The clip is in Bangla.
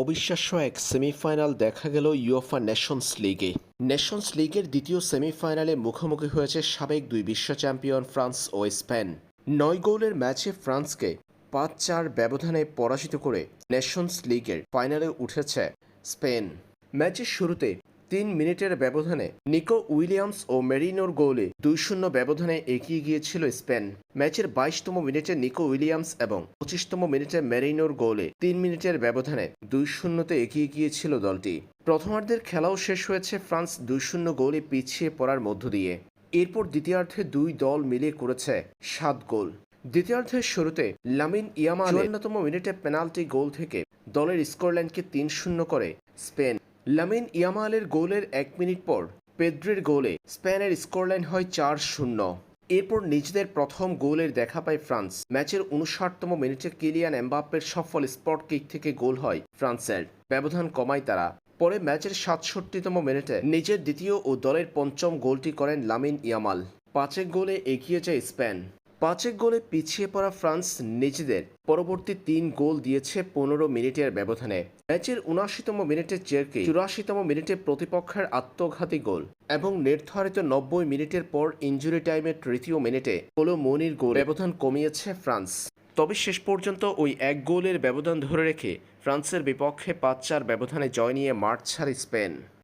অবিশ্বাস্য এক সেমিফাইনাল দেখা গেল ইউএফা নেশনস লিগে। নেশনস লিগের দ্বিতীয় সেমিফাইনালে মুখোমুখি হয়েছে সাবেক দুই বিশ্ব চ্যাম্পিয়ন ফ্রান্স ও স্পেন। নয় গোলের ম্যাচে ফ্রান্সকে পাঁচ চার ব্যবধানে পরাজিত করে নেশনস লিগের ফাইনালে উঠেছে স্পেন। ম্যাচের শুরুতে তিন মিনিটের ব্যবধানে নিকো উইলিয়ামস ও মেরিনোর গোলে দুই শূন্য ব্যবধানে এগিয়ে গিয়েছিল স্পেন। ম্যাচের বাইশতম মিনিটে নিকো উইলিয়ামস এবং পঁচিশতম মিনিটে মেরিনোর গোলে তিন মিনিটের ব্যবধানে দুই শূন্যতে এগিয়ে গিয়েছিল দলটি। প্রথমার্ধের খেলাও শেষ হয়েছে ফ্রান্স দুই শূন্য গোলে পিছিয়ে পড়ার মধ্য দিয়ে। এরপর দ্বিতীয়ার্ধে দুই দল মিলে করেছে সাত গোল। দ্বিতীয়ার্ধের শুরুতে লামিন ইয়ামা চুয়ান্নতম মিনিটে পেনাল্টি গোল থেকে দলের স্কোরলাইনকে তিন শূন্য করে স্পেন লামিন ইয়ামালের গোলের এক মিনিট পর পেদ্রির গোলে স্পেনের স্কোরলাইন হয় চার শূন্য। এরপর নিজেদের প্রথম গোলের দেখা পায় ফ্রান্স। ম্যাচের উনষাটতম মিনিটে কিলিয়ান এমবাপ্পের সফল স্পট কিক থেকে গোল হয় ফ্রান্সের। ব্যবধান কমায় তারা। পরে ম্যাচের সাতষট্টিতম মিনিটে নিজের দ্বিতীয় ও দলের পঞ্চম গোলটি করেন লামিন ইয়ামাল। পাঁচেক গোলে এগিয়ে যায় স্পেন। পাঁচেক গোলে পিছিয়ে পড়া ফ্রান্স নিজেদের পরবর্তী তিন গোল দিয়েছে পনেরো মিনিটের ব্যবধানে। ম্যাচের উনআশিতম মিনিটে চেরকে চুরাশিতম মিনিটে প্রতিপক্ষের আত্মঘাতী গোল এবং নির্ধারিত নব্বই মিনিটের পর ইঞ্জুরি টাইমের তৃতীয় মিনিটে কোলো মনির গোল। ব্যবধান কমিয়েছে ফ্রান্স। তবে শেষ পর্যন্ত ওই এক গোলের ব্যবধান ধরে রেখে ফ্রান্সের বিপক্ষে পাঁচ চার ব্যবধানে জয় নিয়ে মাঠ ছাড়ে স্পেন।